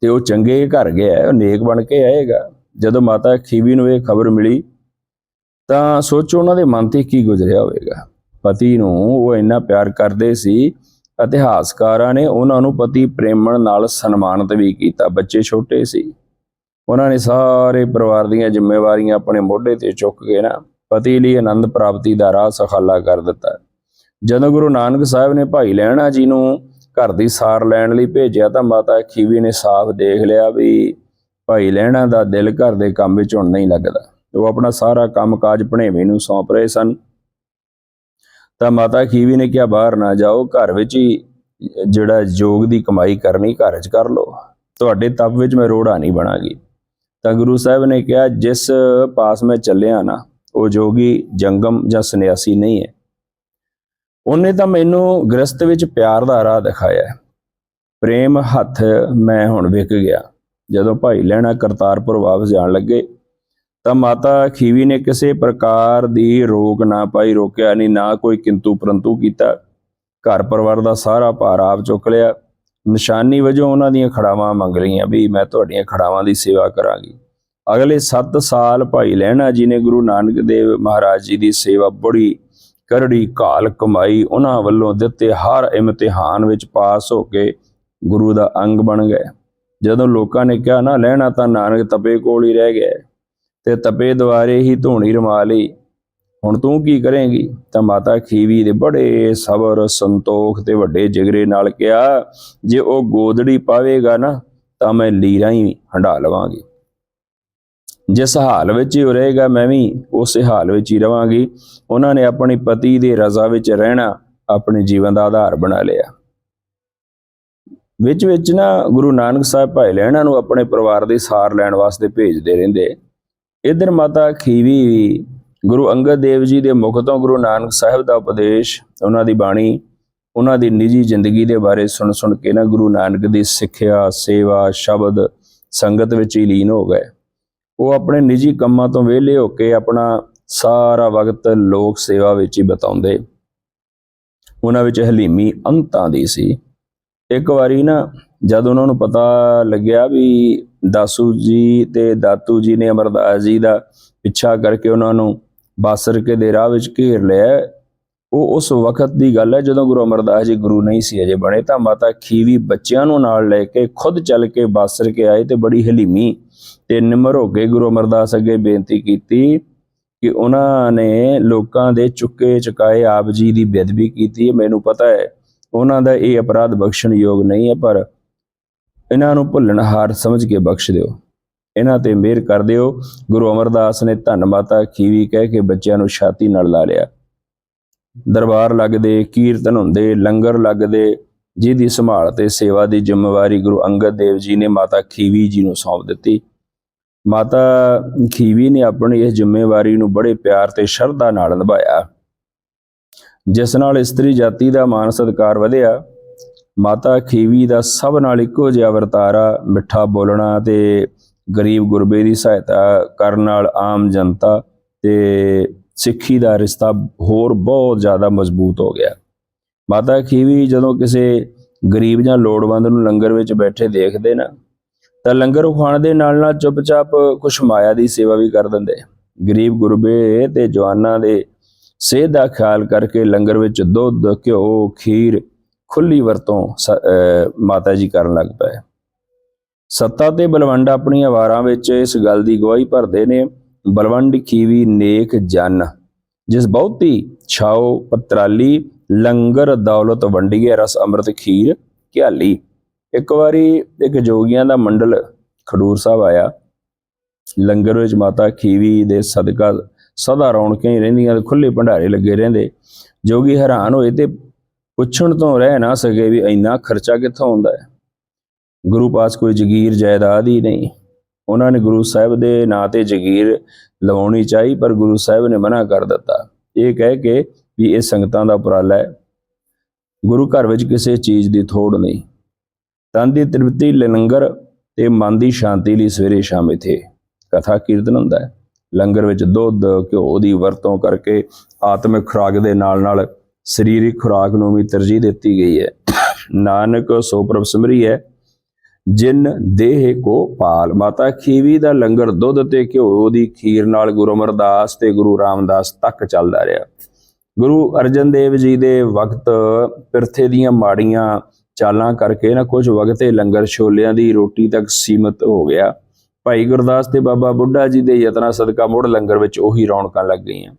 ਤੇ ਉਹ ਚੰਗੇ ਘਰ ਗਿਆ ਉਹ ਨੇਕ ਬਣ ਕੇ ਆਏਗਾ। ਜਦੋਂ ਮਾਤਾ ਖੀਵੀ ਨੂੰ ਇਹ ਖਬਰ ਮਿਲੀ, ਤਾਂ ਸੋਚੋ ਉਹਨਾਂ ਦੇ ਮਨ ਤੇ ਕੀ ਗੁਜ਼ਰਿਆ ਹੋਵੇਗਾ। ਪਤੀ ਨੂੰ ਉਹ ਇੰਨਾ ਪਿਆਰ ਕਰਦੇ ਸੀ, ਇਤਿਹਾਸਕਾਰਾਂ ਨੇ ਉਹਨਾਂ ਨੂੰ ਪਤੀ ਪ੍ਰੇਮਣ ਨਾਲ ਸਨਮਾਨਿਤ ਵੀ ਕੀਤਾ। ਬੱਚੇ ਛੋਟੇ ਸੀ। ਉਹਨਾਂ ਨੇ ਸਾਰੇ ਪਰਿਵਾਰ ਦੀਆਂ ਜ਼ਿੰਮੇਵਾਰੀਆਂ ਆਪਣੇ ਮੋਢੇ ਤੇ ਚੁੱਕ ਕੇ ਨਾ ਪਤੀ ਲਈ ਆਨੰਦ ਪ੍ਰਾਪਤੀ ਦਾ ਰਾਹ ਸਖਾਲਾ ਕਰ ਦਿੱਤਾ। ਜਦੋਂ ਗੁਰੂ ਨਾਨਕ ਸਾਹਿਬ ਨੇ ਭਾਈ ਲਹਿਣਾ ਜੀ ਨੂੰ ਘਰ ਦੀ ਸਾਰ ਲੈਣ ਲਈ ਭੇਜਿਆ ਤਾਂ ਮਾਤਾ ਖੀਵੀ ਨੇ ਸਾਫ਼ ਦੇਖ ਲਿਆ ਵੀ ਭਾਈ ਲਹਿਣਾ ਦਾ ਦਿਲ ਘਰ ਦੇ ਕੰਮ ਵਿੱਚ ਹੁਣ ਨਹੀਂ ਲੱਗਦਾ। ਉਹ ਆਪਣਾ ਸਾਰਾ ਕੰਮਕਾਜ ਭਣੇਵੇਂ ਨੂੰ ਸੌਂਪ ਰਹੇ ਸਨ। ਤਾਂ ਮਾਤਾ ਖੀਵੀ ਨੇ ਕਿਹਾ, ਬਾਹਰ ਨਾ ਜਾਓ, ਘਰ ਵਿੱਚ ਹੀ ਜਿਹੜਾ ਯੋਗ ਦੀ ਕਮਾਈ ਕਰਨੀ, ਘਰ 'ਚ ਕਰ ਲਓ। ਤੁਹਾਡੇ ਤਪ ਵਿੱਚ ਮੈਂ ਰੋੜਾ ਨਹੀਂ ਬਣਾਗੀ। ਤਾਂ ਗੁਰੂ ਸਾਹਿਬ ਨੇ ਕਿਹਾ, ਜਿਸ ਪਾਸ ਮੈਂ ਚੱਲਿਆ ਨਾ, ਉਹ ਜੋਗੀ, ਜੰਗਮ ਜਾਂ ਸੰਨਿਆਸੀ ਨਹੀਂ ਹੈ। ਉਹਨੇ ਤਾਂ ਮੈਨੂੰ ਗ੍ਰਸਤ ਵਿੱਚ ਪਿਆਰ ਦਾ ਰਾਹ ਦਿਖਾਇਆ ਪ੍ਰੇਮ ਹੱਥ ਮੈਂ ਹੁਣ ਵਿਕ ਗਿਆ। ਜਦੋਂ ਭਾਈ ਲੈਣਾ ਕਰਤਾਰਪੁਰ ਵਾਪਸ ਜਾਣ ਲੱਗੇ, ਤਾਂ ਮਾਤਾ ਖੀਵੀ ਨੇ ਕਿਸੇ ਪ੍ਰਕਾਰ ਦੀ ਰੋਕ ਨਾ ਪਾਈ, ਰੋਕਿਆ ਨਹੀਂ, ਨਾ ਕੋਈ ਕਿੰਤੂ ਪਰੰਤੂ ਕੀਤਾ। ਘਰ ਪਰਿਵਾਰ ਦਾ ਸਾਰਾ ਭਾਰ ਆਪ ਚੁੱਕ ਲਿਆ। ਨਿਸ਼ਾਨੀ ਵਜੋਂ ਉਹਨਾਂ ਦੀਆਂ ਖੜਾਵਾਂ ਮੰਗ ਲਈਆਂ ਵੀ ਮੈਂ ਤੁਹਾਡੀਆਂ ਖੜਾਵਾਂ ਦੀ ਸੇਵਾ ਕਰਾਂਗੀ। ਅਗਲੇ 7 ਸਾਲ ਭਾਈ ਲਹਿਣਾ ਜੀ ਨੇ ਗੁਰੂ ਨਾਨਕ ਦੇਵ ਮਹਾਰਾਜ ਜੀ ਦੀ ਸੇਵਾ ਬੜੀ ਕਰੜੀ ਘਾਲ ਕਮਾਈ, ਉਹਨਾਂ ਵੱਲੋਂ ਦਿੱਤੇ ਹਰ ਇਮਤਿਹਾਨ ਵਿੱਚ ਪਾਸ ਹੋ ਕੇ ਗੁਰੂ ਦਾ ਅੰਗ ਬਣ ਗਏ। ਜਦੋਂ ਲੋਕਾਂ ਨੇ ਕਿਹਾ, ਨਾ ਲੈਣਾ ਤਾਂ ਨਾਨਕ ਤਪੇ ਕੋਲ ਹੀ ਰਹਿ ਗਿਆ ਤੇ ਤਪੇ ਦੁਆਰੇ ਹੀ ਧੂਣੀ ਰਮਾ ਲਈ। ਹੁਣ ਤੂੰ ਕੀ ਕਰੇਂਗੀ? ਤਾਂ ਮਾਤਾ ਖੀਵੀ ਦੇ ਬੜੇ ਸਬਰ, ਸੰਤੋਖ ਤੇ ਵੱਡੇ ਜਿਗਰੇ ਨਾਲ ਕਿਹਾ, ਜੇ ਉਹ ਗੋਦੜੀ ਪਾਵੇਗਾ ਨਾ, ਤਾਂ ਮੈਂ ਲੀਰਾਂ ਹੀ ਹੰਡਾ ਲਵਾਂਗੀ। ਜਿਸ ਹਾਲ ਵਿੱਚ ਹੀ ਉਹ ਰਹੇਗਾ ਮੈਂ ਵੀ ਉਸੇ ਹਾਲ ਵਿੱਚ ਹੀ ਰਵਾਂਗੀ। ਉਹਨਾਂ ਨੇ ਆਪਣੀ ਪਤੀ ਦੇ ਰਜ਼ਾ ਵਿੱਚ ਰਹਿਣਾ ਆਪਣੇ ਜੀਵਨ ਦਾ ਆਧਾਰ ਬਣਾ ਲਿਆ। ਵਿੱਚ ਵਿੱਚ ਨਾ ਗੁਰੂ ਨਾਨਕ ਸਾਹਿਬ ਭਾਈ ਲੈਣਾ ਨੂੰ ਆਪਣੇ ਪਰਿਵਾਰ ਦੀ ਸਾਰ ਲੈਣ ਵਾਸਤੇ ਭੇਜਦੇ ਰਹਿੰਦੇ। ਇਧਰ ਮਾਤਾ ਖੀਵੀ ਵੀ ਗੁਰੂ ਅੰਗਦ ਦੇਵ ਜੀ ਦੇ ਮੁਖ ਤੋਂ ਗੁਰੂ ਨਾਨਕ ਸਾਹਿਬ ਦਾ ਉਪਦੇਸ਼, ਉਹਨਾਂ ਦੀ ਬਾਣੀ, ਉਹਨਾਂ ਦੀ ਨਿੱਜੀ ਜ਼ਿੰਦਗੀ ਦੇ ਬਾਰੇ ਸੁਣ ਸੁਣ ਕੇ ਨਾ ਗੁਰੂ ਨਾਨਕ ਦੀ ਸਿੱਖਿਆ, ਸੇਵਾ, ਸ਼ਬਦ, ਸੰਗਤ ਵਿੱਚ ਹੀ ਲੀਨ ਹੋ ਗਏ। ਉਹ ਆਪਣੇ ਨਿੱਜੀ ਕੰਮਾਂ ਤੋਂ ਵਿਹਲੇ ਹੋ ਕੇ ਆਪਣਾ ਸਾਰਾ ਵਕਤ ਲੋਕ ਸੇਵਾ ਵਿੱਚ ਹੀ ਬਿਤਾਉਂਦੇ। ਉਹਨਾਂ ਵਿੱਚ ਹਲੀਮੀ ਅੰਤਾਂ ਦੀ ਸੀ। ਇੱਕ ਵਾਰੀ ਨਾ ਜਦ ਉਹਨਾਂ ਨੂੰ ਪਤਾ ਲੱਗਿਆ ਵੀ ਦਾਸੂ ਜੀ ਤੇ ਦਾਤੂ ਜੀ ਨੇ ਅਮਰਦਾਸ ਜੀ ਦਾ ਪਿੱਛਾ ਕਰਕੇ ਉਹਨਾਂ ਨੂੰ ਬਾਸਰਕੇ ਦੇ ਰਾਹ ਵਿੱਚ ਘੇਰ ਲਿਆ ਉਹ ਉਸ ਵਕਤ ਦੀ ਗੱਲ ਹੈ ਜਦੋਂ ਗੁਰੂ ਅਮਰਦਾਸ ਜੀ ਗੁਰੂ ਨਹੀਂ ਸੀ ਅਜੇ ਬਣੇ, ਤਾਂ ਮਾਤਾ ਖੀਵੀ ਬੱਚਿਆਂ ਨੂੰ ਨਾਲ ਲੈ ਕੇ ਖੁਦ ਚੱਲ ਕੇ ਬਾਸਰ ਕੇ ਆਏ ਤੇ ਬੜੀ ਹਲੀਮੀ ਤੇ ਨਿਮਰ ਹੋ ਕੇ ਗੁਰੂ ਅਮਰਦਾਸ ਅੱਗੇ ਬੇਨਤੀ ਕੀਤੀ ਕਿ ਉਹਨਾਂ ਨੇ ਲੋਕਾਂ ਦੇ ਚੁੱਕੇ ਚੁਕਾਏ ਆਪ ਜੀ ਦੀ ਬੇਅਦਬੀ ਕੀਤੀ ਮੈਨੂੰ ਪਤਾ ਹੈ, ਉਹਨਾਂ ਦਾ ਇਹ ਅਪਰਾਧ ਬਖਸ਼ਣ ਯੋਗ ਨਹੀਂ ਹੈ, ਪਰ ਇਹਨਾਂ ਨੂੰ ਭੁੱਲਣਹਾਰ ਸਮਝ ਕੇ ਬਖਸ਼ ਦਿਓ। ਇਹਨਾਂ ਤੇ ਮਿਹਰ ਕਰ ਦਿਓ। ਗੁਰੂ ਅਮਰਦਾਸ ਨੇ ਧੰਨ ਮਾਤਾ ਖੀਵੀ ਕਹਿ ਕੇ ਬੱਚਿਆਂ ਨੂੰ ਛਾਤੀ ਨਾਲ ਲਾ ਲਿਆ। ਦਰਬਾਰ ਲੱਗਦੇ, ਕੀਰਤਨ ਹੁੰਦੇ, ਲੰਗਰ ਲੱਗਦੇ, ਜਿਹਦੀ ਸੰਭਾਲ ਤੇ ਸੇਵਾ ਦੀ ਜ਼ਿੰਮੇਵਾਰੀ ਗੁਰੂ ਅੰਗਦ ਦੇਵ ਜੀ ਨੇ ਮਾਤਾ ਖੀਵੀ ਜੀ ਨੂੰ ਸੌਂਪ ਦਿੱਤੀ। ਮਾਤਾ ਖੀਵੀ ਨੇ ਆਪਣੀ ਇਸ ਜ਼ਿੰਮੇਵਾਰੀ ਨੂੰ ਬੜੇ ਪਿਆਰ ਤੇ ਸ਼ਰਧਾ ਨਾਲ ਨਿਭਾਇਆ। ਜਿਸ ਨਾਲ ਇਸਤਰੀ ਜਾਤੀ ਦਾ ਮਾਨ ਸਤਿਕਾਰ ਵਧਿਆ, ਮਾਤਾ ਖੀਵੀ ਦਾ ਸਭ ਨਾਲ ਇੱਕੋ ਜਿਹਾ ਵਰਤਾਰਾ, ਮਿੱਠਾ ਬੋਲਣਾ ਤੇ ਗਰੀਬ ਗੁਰਬੇ ਦੀ ਸਹਾਇਤਾ ਕਰਨ ਨਾਲ ਆਮ ਜਨਤਾ ਤੇ ਸਿੱਖੀ ਦਾ ਰਿਸ਼ਤਾ ਹੋਰ ਬਹੁਤ ਜ਼ਿਆਦਾ ਮਜ਼ਬੂਤ ਹੋ ਗਿਆ। ਮਾਤਾ ਖੀਵੀ ਜਦੋਂ ਕਿਸੇ ਗਰੀਬ ਜਾਂ ਲੋੜਵੰਦ ਨੂੰ ਲੰਗਰ ਵਿੱਚ ਬੈਠੇ ਦੇਖਦੇ ਨਾ, ਤਾਂ ਲੰਗਰ ਖਾਣ ਦੇ ਨਾਲ ਨਾਲ ਚੁੱਪਚਾਪ ਕੁਛ ਮਾਇਆ ਦੀ ਸੇਵਾ ਵੀ ਕਰ ਦਿੰਦੇ। ਗਰੀਬ ਗੁਰਬੇ ਤੇ ਜਵਾਨਾਂ ਦੇ ਸਿਹਤ ਦਾ ਖਿਆਲ ਕਰਕੇ ਲੰਗਰ ਵਿੱਚ ਦੁੱਧ, ਘਿਓ, ਖੀਰ ਖੁੱਲੀ ਵਰਤੋਂ ਸ- ਮਾਤਾ ਜੀ ਕਰਨ ਲੱਗ ਪਏ। ਸੱਤਾ ਤੇ ਬਲਵੰਡ ਆਪਣੀਆਂ ਵਾਰਾਂ ਵਿੱਚ ਇਸ ਗੱਲ ਦੀ ਗਵਾਹੀ ਭਰਦੇ ਨੇ ਬਲਵੰਡ ਖੀਵੀ ਨੇਕ ਜਨ, ਜਿਸ ਬਹੁਤੀ ਛਾਓ ਪਤਰਾਲੀ ਲੰਗਰ ਦੌਲਤ ਵੰਡੀਏ ਰਸ ਅੰਮ੍ਰਿਤ ਖੀਰ ਘਿਆਲੀ। ਇੱਕ ਵਾਰੀ ਇੱਕ ਜੋਗੀਆਂ ਦਾ ਮੰਡਲ ਖਡੂਰ ਸਾਹਿਬ ਆਇਆ। ਲੰਗਰ ਵਿੱਚ ਮਾਤਾ ਖੀਵੀ ਦੇ ਸਦਕਾ ਸਦਾ ਰੌਣਕਾਂ ਹੀ ਰਹਿੰਦੀਆਂ ਤੇ ਖੁੱਲੇ ਭੰਡਾਰੇ ਲੱਗੇ ਰਹਿੰਦੇ। ਜੋਗੀ ਹੈਰਾਨ ਹੋਏ ਤੇ ਪੁੱਛਣ ਤੋਂ ਰਹਿ ਨਾ ਸਕੇ ਵੀ ਇੰਨਾ ਖਰਚਾ ਕਿੱਥੋਂ ਆਉਂਦਾ ਹੈ? ਗੁਰੂ ਪਾਸ ਕੋਈ ਜਗੀਰ, ਜਾਇਦਾਦ ਹੀ ਨਹੀਂ। ਉਹਨਾਂ ਨੇ ਗੁਰੂ ਸਾਹਿਬ ਦੇ ਨਾਂ ਤੇ ਜਗੀਰ ਲਵਾਉਣੀ ਚਾਹੀ, ਪਰ ਗੁਰੂ ਸਾਹਿਬ ਨੇ ਮਨਾ ਕਰ ਦਿੱਤਾ। ਇਹ ਕਹਿ ਕੇ ਵੀ ਇਹ ਸੰਗਤਾਂ ਦਾ ਉਪਰਾਲਾ ਹੈ। ਗੁਰੂ ਘਰ ਵਿੱਚ ਕਿਸੇ ਚੀਜ਼ ਦੀ ਥੋੜ ਨਹੀਂ। ਤਨ ਦੀ ਤ੍ਰਿਪਤੀ, ਲੰਗਰ ਤੇ ਮਨ ਦੀ ਸ਼ਾਂਤੀ ਲਈ ਸਵੇਰੇ ਸ਼ਾਮ ਇਥੇ ਕਥਾ ਕੀਰਤਨ ਹੁੰਦਾ ਹੈ। ਲੰਗਰ ਵਿੱਚ ਦੁੱਧ, ਘਿਓ ਦੀ ਵਰਤੋਂ ਕਰਕੇ ਆਤਮਿਕ ਖੁਰਾਕ ਦੇ ਨਾਲ ਨਾਲ ਸਰੀਰਕ ਖੁਰਾਕ ਨੂੰ ਵੀ ਤਰਜੀਹ ਦਿੱਤੀ ਗਈ ਹੈ। ਨਾਨਕ ਸੋ ਪ੍ਰਭ ਸਿਮਰੀ ਹੈ। ਜਿਨ ਦੇਹ ਕੋ ਪਾਲ। ਮਾਤਾ ਖੀਵੀ ਦਾ ਲੰਗਰ ਦੁੱਧ ਤੇ ਘਿਓ ਦੀ ਖੀਰ ਨਾਲ ਗੁਰੂ ਅਮਰਦਾਸ ਤੇ ਗੁਰੂ ਰਾਮਦਾਸ ਤੱਕ ਚੱਲਦਾ ਰਿਹਾ। ਗੁਰੂ ਅਰਜਨ ਦੇਵ ਜੀ ਦੇ ਵਕਤ ਪਿਰਥੇ ਦੀਆਂ ਮਾੜੀਆਂ ਚਾਲਾਂ ਕਰਕੇ ਨਾ ਕੁਝ ਵਕਤੇ ਲੰਗਰ ਛੋਲਿਆਂ ਦੀ ਰੋਟੀ ਤੱਕ ਸੀਮਤ ਹੋ ਗਿਆ। ਭਾਈ ਗੁਰਦਾਸ ਤੇ ਬਾਬਾ ਬੁੱਢਾ ਜੀ ਦੇ ਯਤਨਾਂ ਸਦਕਾ ਮੁੜ ਲੰਗਰ ਵਿੱਚ ਉਹੀ ਰੌਣਕਾਂ ਲੱਗ ਗਈਆਂ।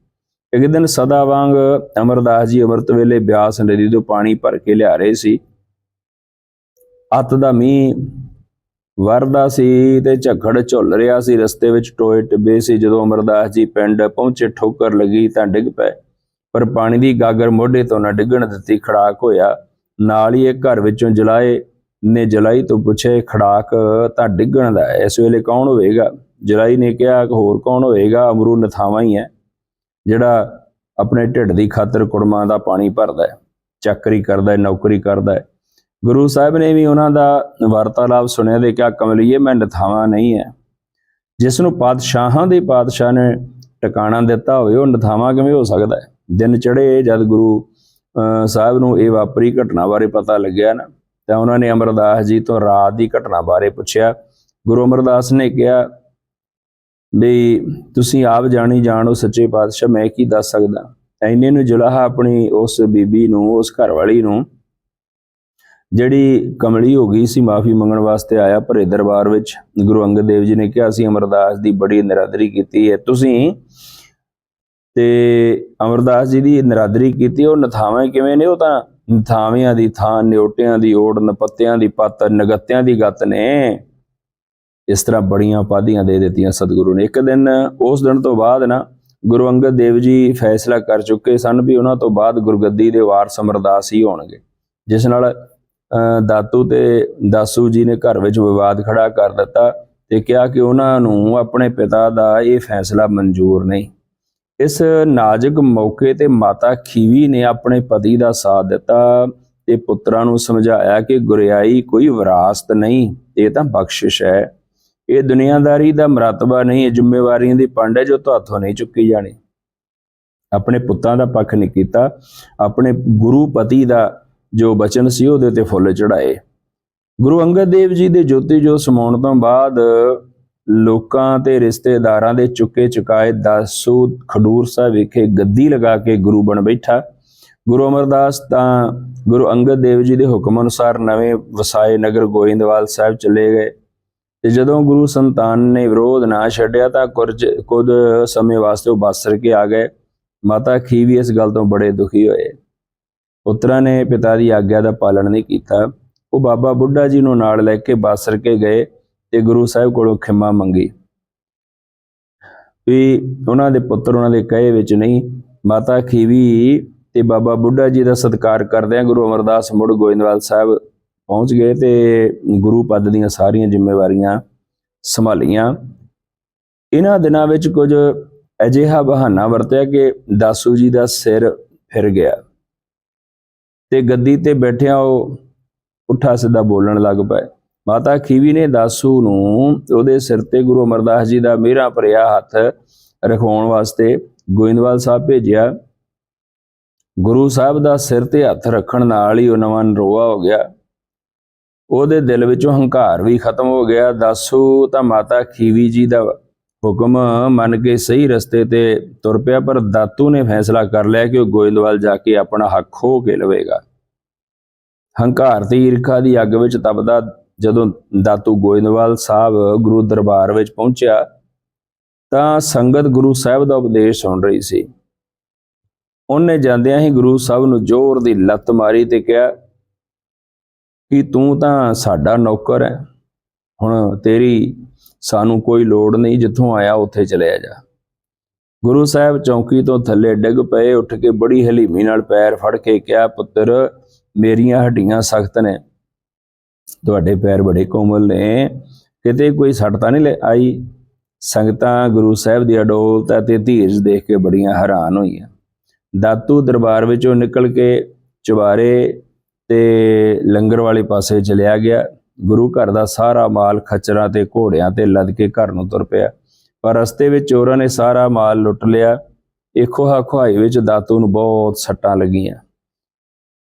ਇੱਕ ਦਿਨ ਸਦਾ ਵਾਂਗ ਅਮਰਦਾਸ ਜੀ ਅੰਮ੍ਰਿਤ ਵੇਲੇ ਬਿਆਸ ਨਦੀ ਤੋਂ ਪਾਣੀ ਭਰ ਕੇ ਲਿਆ ਰਹੇ ਸੀ। ਅੱਤ ਦਾ ਮੀਂਹ ਵਰਦਾ ਸੀ ਤੇ ਝੱਖੜ ਝੁੱਲ ਰਿਹਾ ਸੀ। ਰਸਤੇ ਵਿੱਚ ਟੋਏ ਟਿੱਬੇ ਸੀ। ਜਦੋਂ ਅਮਰਦਾਸ ਜੀ ਪਿੰਡ ਪਹੁੰਚੇ, ਠੋਕਰ ਲੱਗੀ ਤਾਂ ਡਿੱਗ ਪਏ। ਪਰ ਪਾਣੀ ਦੀ ਗਾਗਰ ਮੋਢੇ ਤੋਂ ਨਾ ਡਿੱਗਣ ਦਿੱਤੀ, ਖੜਾਕ ਹੋਇਆ। ਨਾਲ ਹੀ ਇੱਕ ਘਰ ਵਿੱਚੋਂ ਜਲਾਏ ਨੇ ਜਲਾਈ ਤੋਂ ਪੁੱਛੇ, ਖੜਾਕ, ਤਾਂ ਡਿੱਗਣ ਦਾ ਇਸ ਵੇਲੇ ਕੌਣ ਹੋਵੇਗਾ? ਜਲਾਈ ਨੇ ਕਿਹਾ ਕਿ ਹੋਰ ਕੌਣ ਹੋਵੇਗਾ? ਅਮਰੂ ਨਥਾਵਾ ਹੀ ਹੈ, ਜਿਹੜਾ ਆਪਣੇ ਢਿੱਡ ਦੀ ਖਾਤਰ ਕੁੜਮਾਂ ਦਾ ਪਾਣੀ ਭਰਦਾ ਹੈ, ਚੱਕਰੀ ਕਰਦਾ ਹੈ, ਨੌਕਰੀ ਕਰਦਾ ਹੈ। ਗੁਰੂ ਸਾਹਿਬ ਨੇ ਵੀ ਉਹਨਾਂ ਦਾ ਵਾਰਤਾਲਾਪ ਸੁਣਿਆ ਤੇ ਕਿਹਾ ਕਮਲੀਏ ਮੈਂ ਨਥਾਵਾਂ ਨਹੀਂ ਹੈ। ਜਿਸ ਨੂੰ ਪਾਤਸ਼ਾਹਾਂ ਦੇ ਪਾਤਸ਼ਾਹ ਨੇ ਟਿਕਾਣਾ ਦਿੱਤਾ ਹੋਵੇ, ਉਹ ਨਥਾਵਾਂ ਕਿਵੇਂ ਹੋ ਸਕਦਾ ਹੈ? ਦਿਨ ਚੜੇ ਜਦ ਗੁਰੂ, ਅਹ, ਸਾਹਿਬ ਨੂੰ ਇਹ ਵਾਪਰੀ ਘਟਨਾ ਬਾਰੇ ਪਤਾ ਲੱਗਿਆ ਨਾ, ਤਾਂ ਉਹਨਾਂ ਨੇ ਅਮਰਦਾਸ ਜੀ ਤੋਂ ਰਾਤ ਦੀ ਘਟਨਾ ਬਾਰੇ ਪੁੱਛਿਆ। ਗੁਰੂ ਅਮਰਦਾਸ ਨੇ ਕਿਹਾ ਵੀ ਤੁਸੀਂ ਆਪ ਜਾਣੀ ਜਾਣੋ ਸੱਚੇ ਪਾਤਸ਼ਾਹ, ਮੈਂ ਕੀ ਦੱਸ ਸਕਦਾ? ਐਨੇ ਨੂੰ ਜੁਲਾਹਾ ਆਪਣੀ ਉਸ ਬੀਬੀ ਨੂੰ, ਉਸ ਘਰਵਾਲੀ ਨੂੰ ਜਿਹੜੀ ਕਮਲੀ ਹੋ ਗਈ ਸੀ, ਮਾਫੀ ਮੰਗਣ ਵਾਸਤੇ ਆਇਆ ਭਰੇ ਦਰਬਾਰ ਵਿੱਚ, ਗੁਰੂ ਅੰਗਦ ਦੇਵ ਜੀ ਨੇ ਕਿਹਾ ਸੀ, ਅਮਰਦਾਸ ਦੀ ਬੜੀ ਨਰਾਦਰੀ ਕੀਤੀ ਹੈ। ਤੁਸੀਂ ਤੇ ਅਮਰਦਾਸ ਜੀ ਦੀ ਨਰਾਦਰੀ ਕੀਤੀ, ਉਹ ਨਥਾਵਾਂ ਕਿਵੇਂ ਨੇ? ਉਹ ਤਾਂ ਨਥਾਵਿਆਂ ਦੀ ਥਾਂ ਨਿਓਟਿਆਂ ਦੀ ਓੜ, ਨਪੱਤਿਆਂ ਦੀ ਪੱਤ, ਨਗਤਿਆਂ ਦੀ ਗੱਤ ਨੇ। ਇਸ ਤਰ੍ਹਾਂ ਬੜੀਆਂ ਉਪਾਧੀਆਂ ਦੇ ਦਿੱਤੀਆਂ ਸਤਿਗੁਰੂ ਨੇ। ਇੱਕ ਦਿਨ ਉਸ ਦਿਨ ਤੋਂ ਬਾਅਦ ਨਾ, ਗੁਰੂ ਅੰਗਦ ਦੇਵ ਜੀ ਫੈਸਲਾ ਕਰ ਚੁੱਕੇ ਸਨ ਵੀ ਉਹਨਾਂ ਤੋਂ ਬਾਅਦ ਗੁਰਗੱਦੀ ਦੇ ਵਾਰਸ ਅਮਰਦਾਸ ਹੀ ਹੋਣਗੇ, ਜਿਸ ਨਾਲ ਦਾਤੂ ਤੇ ਦਾਸੂ ਜੀ ਨੇ ਘਰ ਵਿੱਚ ਵਿਵਾਦ ਖੜਾ ਕਰ ਦਿੱਤਾ ਤੇ ਕਿਹਾ ਕਿ ਉਹਨਾਂ ਨੂੰ ਆਪਣੇ ਪਿਤਾ ਦਾ ਇਹ ਫੈਸਲਾ ਮਨਜ਼ੂਰ ਨਹੀਂ। ਇਸ ਨਾਜ਼ੁਕ ਮੌਕੇ ਤੇ ਮਾਤਾ ਖੀਵੀ ਨੇ ਆਪਣੇ ਪਤੀ ਦਾ ਸਾਥ ਦਿੱਤਾ ਤੇ ਪੁੱਤਰਾਂ ਨੂੰ ਸਮਝਾਇਆ ਕਿ ਗੁਰਿਆਈ ਕੋਈ ਵਿਰਾਸਤ ਨਹੀਂ, ਇਹ ਤਾਂ ਬਖਸ਼ਿਸ਼ ਹੈ। ਇਹ ਦੁਨੀਆਦਾਰੀ ਦਾ ਮਰਤਬਾ ਨਹੀਂ, ਇਹ ਜ਼ਿੰਮੇਵਾਰੀਆਂ ਦੀ ਪੰਡ ਹੈ ਜੋ ਤੁਹਾਥੋਂ ਨਹੀਂ ਚੁੱਕੀ ਜਾਣੀ। ਆਪਣੇ ਪੁੱਤਾਂ ਦਾ ਪੱਖ ਨਹੀਂ ਕੀਤਾ, ਆਪਣੇ ਗੁਰੂ ਪਤੀ ਦਾ ਜੋ ਬਚਨ ਸੀ ਉਹਦੇ ਉੱਤੇ ਫੁੱਲ ਚੜਾਏ ਗੁਰੂ ਅੰਗਦ ਦੇਵ ਜੀ ਦੇ ਜੋਤੀ ਜੋ ਸਮਾਉਣ ਤੋਂ ਬਾਅਦ ਲੋਕਾਂ ਤੇ ਰਿਸ਼ਤੇਦਾਰਾਂ ਦੇ ਚੁੱਕੇ ਚੁਕਾਏ ਦਾਸੂ ਖਡੂਰ ਸਾਹਿਬ ਵਿਖੇ ਗੱਦੀ ਲਗਾ ਕੇ ਗੁਰੂ ਬਣ ਬੈਠਾ। ਗੁਰੂ ਅਮਰਦਾਸ ਤਾਂ ਗੁਰੂ ਅੰਗਦ ਦੇਵ ਜੀ ਦੇ ਹੁਕਮ ਅਨੁਸਾਰ ਨਵੇਂ ਵਸਾਏ ਨਗਰ ਗੋਇੰਦਵਾਲ ਸਾਹਿਬ ਚਲੇ ਗਏ ਤੇ ਜਦੋਂ ਗੁਰੂ ਸੰਤਾਨ ਨੇ ਵਿਰੋਧ ਨਾ ਛੱਡਿਆ ਤਾਂ ਕੁਝ ਕੁਝ ਸਮੇਂ ਵਾਸਤੇ ਉਹ ਬਾਸਰ ਕੇ ਆ ਗਏ। ਮਾਤਾ ਖੀਵੀ ਇਸ ਗੱਲ ਤੋਂ ਬੜੇ ਦੁਖੀ ਹੋਏ। ਪੁੱਤਰਾਂ ਨੇ ਪਿਤਾ ਦੀ ਆਗਿਆ ਦਾ ਪਾਲਣ ਨਹੀਂ ਕੀਤਾ। ਉਹ ਬਾਬਾ ਬੁੱਢਾ ਜੀ ਨੂੰ ਨਾਲ ਲੈ ਕੇ ਬਾਸਰ ਕੇ ਗਏ ਤੇ ਗੁਰੂ ਸਾਹਿਬ ਕੋਲੋਂ ਖਿਮਾ ਮੰਗੀ। ਵੀ ਉਹਨਾਂ ਦੇ ਪੁੱਤਰ ਉਹਨਾਂ ਦੇ ਕਹੇ ਵਿੱਚ ਨਹੀਂ, ਮਾਤਾ ਖੀਵੀ ਤੇ ਬਾਬਾ ਬੁੱਢਾ ਜੀ ਦਾ ਸਤਿਕਾਰ ਕਰਦਿਆਂ ਗੁਰੂ ਅਮਰਦਾਸ ਮੁੜ ਗੋਇੰਦਵਾਲ ਸਾਹਿਬ ਪਹੁੰਚ ਗਏ ਤੇ ਗੁਰੂ ਪਦ ਦੀਆਂ ਸਾਰੀਆਂ ਜ਼ਿੰਮੇਵਾਰੀਆਂ ਸੰਭਾਲੀਆਂ। ਇਹਨਾਂ ਦਿਨਾਂ ਵਿੱਚ ਕੁਝ ਅਜਿਹਾ ਬਹਾਨਾ ਵਰਤਿਆ ਕਿ ਦਾਸੂ ਜੀ ਦਾ ਸਿਰ ਫਿਰ ਗਿਆ। ਤੇ ਗੱਦੀ ਤੇ ਬੈਠਿਆ ਉਹ ਉੱਠਾ ਸਿੱਧਾ ਬੋਲਣ ਲੱਗ ਪਏ। ਮਾਤਾ ਖੀਵੀ ਨੇ ਦਾਸੂ ਨੂੰ ਉਹਦੇ ਸਿਰ ਤੇ ਗੁਰੂ ਅਮਰਦਾਸ ਜੀ ਦਾ ਮਿਹਰਾ ਭਰਿਆ ਹੱਥ ਰਖਾਉਣ ਵਾਸਤੇ ਗੋਇੰਦਵਾਲ ਸਾਹਿਬ ਭੇਜਿਆ। ਗੁਰੂ ਸਾਹਿਬ ਦਾ ਸਿਰ ਤੇ ਹੱਥ ਰੱਖਣ ਨਾਲ ਹੀ ਉਹ ਨਵਾਂ ਨਰੋਆ ਹੋ ਗਿਆ। ਉਹਦੇ ਦਿਲ ਵਿੱਚੋਂ ਹੰਕਾਰ ਵੀ ਖਤਮ ਹੋ ਗਿਆ। ਦਾਸੂ ਤਾਂ ਮਾਤਾ ਖੀਵੀ ਜੀ ਦਾ ਹੁਕਮ ਮੰਨ ਕੇ ਸਹੀ ਰਸਤੇ ਤੇ ਤੁਰ ਪਿਆ, ਪਰ ਦਾਤੂ ਨੇ ਫੈਸਲਾ ਕਰ ਲਿਆ ਕਿ ਉਹ ਗੋਇੰਦਵਾਲ ਜਾ ਕੇ ਆਪਣਾ ਹੱਕ ਖੋ ਕੇ ਲਵੇਗਾ। ਹੰਕਾਰ ਤੇ ਈਰਖਾ ਦੀ ਅੱਗ ਵਿੱਚ ਤਪਦਾ ਜਦੋਂ ਦਾਤੂ ਗੋਇੰਦਵਾਲ ਸਾਹਿਬ ਗੁਰੂ ਦਰਬਾਰ ਵਿੱਚ ਪਹੁੰਚਿਆ, ਤਾਂ ਸੰਗਤ ਗੁਰੂ ਸਾਹਿਬ ਦਾ ਉਪਦੇਸ਼ ਸੁਣ ਰਹੀ ਸੀ। ਉਹਨੇ ਜਾਂਦਿਆਂ ਹੀ ਗੁਰੂ ਸਾਹਿਬ ਨੂੰ ਜ਼ੋਰ ਦੀ ਲੱਤ ਮਾਰੀ ਤੇ ਕਿਹਾ, ਕਿ ਤੂੰ ਤਾਂ ਸਾਡਾ ਨੌਕਰ ਹੈ ਹੁਣ ਤੇਰੀ ਸਾਨੂੰ ਕੋਈ ਲੋੜ ਨਹੀਂ ਜਿੱਥੋਂ ਆਇਆ ਉੱਥੇ ਚਲਿਆ ਜਾ। ਗੁਰੂ ਸਾਹਿਬ ਚੌਂਕੀ ਤੋਂ ਥੱਲੇ ਡਿੱਗ ਪਏ, ਉੱਠ ਕੇ ਬੜੀ ਹਲੀਮੀ ਨਾਲ ਪੈਰ ਫੜ ਕੇ ਕਿਹਾ, ਪੁੱਤਰ, ਮੇਰੀਆਂ ਹੱਡੀਆਂ ਸਖਤ ਨੇ। ਤੁਹਾਡੇ ਪੈਰ ਬੜੇ ਕੋਮਲ ਨੇ। ਕਿਤੇ ਕੋਈ ਸੱਟ ਤਾਂ ਨਹੀਂ ਲੈ ਆਈ? ਸੰਗਤਾਂ ਗੁਰੂ ਸਾਹਿਬ ਦੀ ਅਡੋਲਤਾ ਤੇ ਧੀਰਜ ਦੇਖ ਕੇ ਬੜੀਆਂ ਹੈਰਾਨ ਹੋਈਆਂ। ਦਾਤੂ ਦਰਬਾਰ ਵਿੱਚੋਂ ਨਿਕਲ ਕੇ ਚੁਬਾਰੇ ਤੇ ਲੰਗਰ ਵਾਲੇ ਪਾਸੇ ਚਲਿਆ ਗਿਆ। ਗੁਰੂ ਘਰ ਦਾ ਸਾਰਾ ਮਾਲ ਖਚਰਾਂ ਤੇ ਘੋੜਿਆਂ ਤੇ ਲੱਦ ਕੇ ਘਰ ਨੂੰ ਤੁਰ ਪਿਆ। ਪਰ ਰਸਤੇ ਵਿੱਚ ਚੋਰਾਂ ਨੇ ਸਾਰਾ ਮਾਲ ਲੁੱਟ ਲਿਆ। ਇੱਕੋ ਹਾ ਖੁਆਈ ਵਿੱਚ ਦਾਤੂ ਨੂੰ ਬਹੁਤ ਸੱਟਾਂ ਲੱਗੀਆਂ।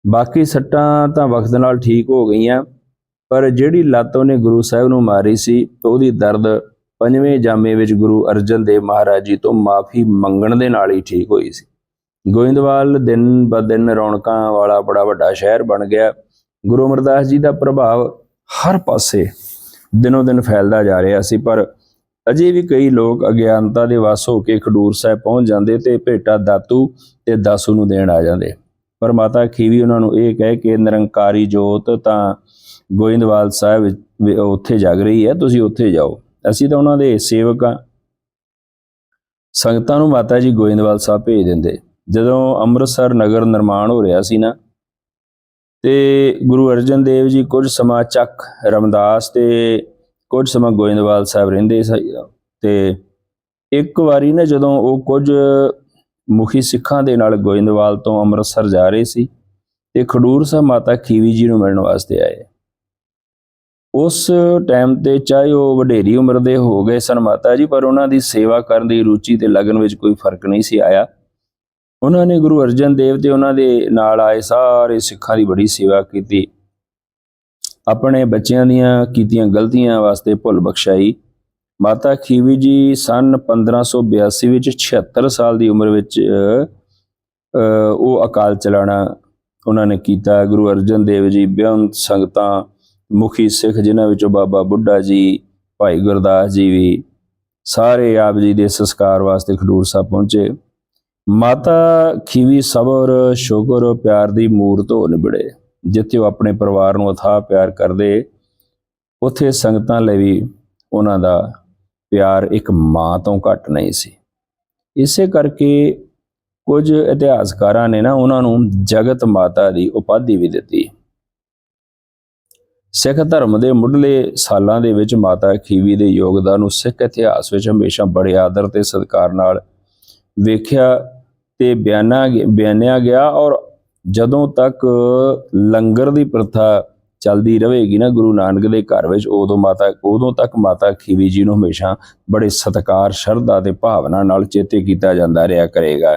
ਬਾਕੀ ਸੱਟਾਂ ਤਾਂ ਵਕਤ ਨਾਲ ਠੀਕ ਹੋ ਗਈਆਂ, ਪਰ ਜਿਹੜੀ ਲੱਤ ਉਹਨੇ ਗੁਰੂ ਸਾਹਿਬ ਨੂੰ ਮਾਰੀ ਸੀ, ਉਹਦੀ ਦਰਦ ਪੰਜਵੇਂ ਜਾਮੇ ਵਿੱਚ ਗੁਰੂ ਅਰਜਨ ਦੇਵ ਮਹਾਰਾਜ ਜੀ ਤੋਂ ਮਾਫੀ ਮੰਗਣ ਦੇ ਨਾਲ ਹੀ ਠੀਕ ਹੋਈ ਸੀ। ਗੋਇੰਦਵਾਲ ਦਿਨ ਬ ਦਿਨ ਰੌਣਕਾਂ ਵਾਲਾ ਬੜਾ ਵੱਡਾ ਸ਼ਹਿਰ ਬਣ ਗਿਆ। ਗੁਰੂ ਅਮਰਦਾਸ ਜੀ ਦਾ ਪ੍ਰਭਾਵ ਹਰ ਪਾਸੇ ਦਿਨੋ ਦਿਨ ਫੈਲਦਾ ਜਾ ਰਿਹਾ ਸੀ, ਪਰ ਅਜੇ ਵੀ ਕਈ ਲੋਕ ਅਗਿਆਨਤਾ ਦੇ ਵਸ ਹੋ ਕੇ ਖਡੂਰ ਸਾਹਿਬ ਪਹੁੰਚ ਜਾਂਦੇ ਤੇ ਭੇਟਾ ਦਾਤੂ ਤੇ ਦਾਸੂ ਨੂੰ ਦੇਣ ਆ ਜਾਂਦੇ। ਪਰ ਮਾਤਾ ਖੀਵੀ ਉਹਨਾਂ ਨੂੰ ਇਹ ਕਹਿ ਕੇ ਨਿਰੰਕਾਰੀ ਜੋਤ ਤਾਂ ਗੋਇੰਦਵਾਲ ਸਾਹਿਬ ਉੱਥੇ ਜਗ ਰਹੀ ਹੈ, ਤੁਸੀਂ ਉੱਥੇ ਜਾਓ। ਅਸੀਂ ਤਾਂ ਉਹਨਾਂ ਦੇ ਸੇਵਕ ਹਾਂ ਸੰਗਤਾਂ ਨੂੰ ਮਾਤਾ ਜੀ ਗੋਇੰਦਵਾਲ ਸਾਹਿਬ ਭੇਜ ਦਿੰਦੇ। ਜਦੋਂ ਅੰਮ੍ਰਿਤਸਰ ਨਗਰ ਨਿਰਮਾਣ ਹੋ ਰਿਹਾ ਸੀ ਨਾ ਤੇ ਗੁਰੂ ਅਰਜਨ ਦੇਵ ਜੀ ਕੁਝ ਸਮਾਂ ਚੱਕ ਰਮਦਾਸ ਤੇ ਕੁਝ ਸਮਾਂ ਗੋਇੰਦਵਾਲ ਸਾਹਿਬ ਰਹਿੰਦੇ ਸੀ, ਤੇ ਇੱਕ ਵਾਰੀ ਨਾ ਜਦੋਂ ਉਹ ਕੁਝ ਮੁਖੀ ਸਿੱਖਾਂ ਦੇ ਨਾਲ ਗੋਇੰਦਵਾਲ ਤੋਂ ਅੰਮ੍ਰਿਤਸਰ ਜਾ ਰਹੇ ਸੀ ਤੇ ਖਡੂਰ ਸਾਹਿਬ ਮਾਤਾ ਖੀਵੀ ਜੀ ਨੂੰ ਮਿਲਣ ਵਾਸਤੇ ਆਏ। ਉਸ ਟਾਈਮ ਤੇ ਚਾਹੇ ਉਹ ਵਡੇਰੀ ਉਮਰ ਦੇ ਹੋ ਗਏ ਸਨ ਮਾਤਾ ਜੀ, ਪਰ ਉਹਨਾਂ ਦੀ ਸੇਵਾ ਕਰਨ ਦੀ ਰੁਚੀ ਤੇ ਲਗਨ ਵਿੱਚ ਕੋਈ ਫ਼ਰਕ ਨਹੀਂ ਸੀ ਆਇਆ। ਉਹਨਾਂ ਨੇ ਗੁਰੂ ਅਰਜਨ ਦੇਵ ਤੇ ਉਹਨਾਂ ਦੇ ਨਾਲ ਆਏ ਸਾਰੇ ਸਿੱਖਾਂ ਦੀ ਬੜੀ ਸੇਵਾ ਕੀਤੀ। ਆਪਣੇ ਬੱਚਿਆਂ ਦੀਆਂ ਕੀਤੀਆਂ ਗਲਤੀਆਂ ਵਾਸਤੇ ਭੁੱਲ ਬਖਸ਼ਾਈ। ਮਾਤਾ ਖੀਵੀ ਜੀ ਸਨ 1582 ਵਿੱਚ 76 ਸਾਲ ਦੀ ਉਮਰ ਵਿੱਚ ਅ, ਉਹ ਅਕਾਲ ਚਲਾਣਾ ਉਹਨਾਂ ਨੇ ਕੀਤਾ। ਗੁਰੂ ਅਰਜਨ ਦੇਵ ਜੀ ਬੇਅੰਤ ਸੰਗਤਾਂ ਮੁਖੀ ਸਿੱਖ ਜਿਨ੍ਹਾਂ ਵਿੱਚੋਂ ਬਾਬਾ ਬੁੱਢਾ ਜੀ ਭਾਈ ਗੁਰਦਾਸ ਜੀ ਵੀ ਸਾਰੇ ਆਪ ਜੀ ਦੇ ਸੰਸਕਾਰ ਵਾਸਤੇ ਖਡੂਰ ਸਾਹਿਬ ਪਹੁੰਚੇ। ਮਾਤਾ ਖੀਵੀ ਸਬਰ, ਸ਼ੁਕਰ, ਪਿਆਰ ਦੀ ਮੂਰਤ ਹੋ ਨਿਬੜੇ। ਜਿੱਥੇ ਉਹ ਆਪਣੇ ਪਰਿਵਾਰ ਨੂੰ ਅਥਾਹ ਪਿਆਰ ਕਰਦੇ, ਉੱਥੇ ਸੰਗਤਾਂ ਲਈ ਵੀ ਉਹਨਾਂ ਦਾ ਪਿਆਰ ਇੱਕ ਮਾਂ ਤੋਂ ਘੱਟ ਨਹੀਂ ਸੀ। ਇਸੇ ਕਰਕੇ ਕੁਝ ਇਤਿਹਾਸਕਾਰਾਂ ਨੇ ਨਾ ਉਹਨਾਂ ਨੂੰ ਜਗਤ ਮਾਤਾ ਦੀ ਉਪਾਧੀ ਵੀ ਦਿੱਤੀ। ਸਿੱਖ ਧਰਮ ਦੇ ਮੁੱਢਲੇ ਸਾਲਾਂ ਦੇ ਵਿੱਚ ਮਾਤਾ ਖੀਵੀ ਦੇ ਯੋਗਦਾਨ ਨੂੰ ਸਿੱਖ ਇਤਿਹਾਸ ਵਿੱਚ ਹਮੇਸ਼ਾ ਬੜੇ ਆਦਰ ਤੇ ਸਤਿਕਾਰ ਨਾਲ ਵੇਖਿਆ ਤੇ ਬਿਆਨਾ ਬਿਆਨਿਆ ਗਿਆ ਔਰ ਜਦੋਂ ਤੱਕ ਲੰਗਰ ਦੀ ਪ੍ਰਥਾ ਚੱਲਦੀ ਰਹੇਗੀ ਨਾ ਗੁਰੂ ਨਾਨਕ ਦੇ ਘਰ ਵਿੱਚ, ਉਦੋਂ ਮਾਤਾ, ਉਦੋਂ ਤੱਕ ਮਾਤਾ ਖੀਵੀ ਜੀ ਨੂੰ ਹਮੇਸ਼ਾ ਬੜੇ ਸਤਿਕਾਰ, ਸ਼ਰਧਾ ਤੇ ਭਾਵਨਾ ਨਾਲ ਚੇਤੇ ਕੀਤਾ ਜਾਂਦਾ ਰਿਹਾ ਕਰੇਗਾ।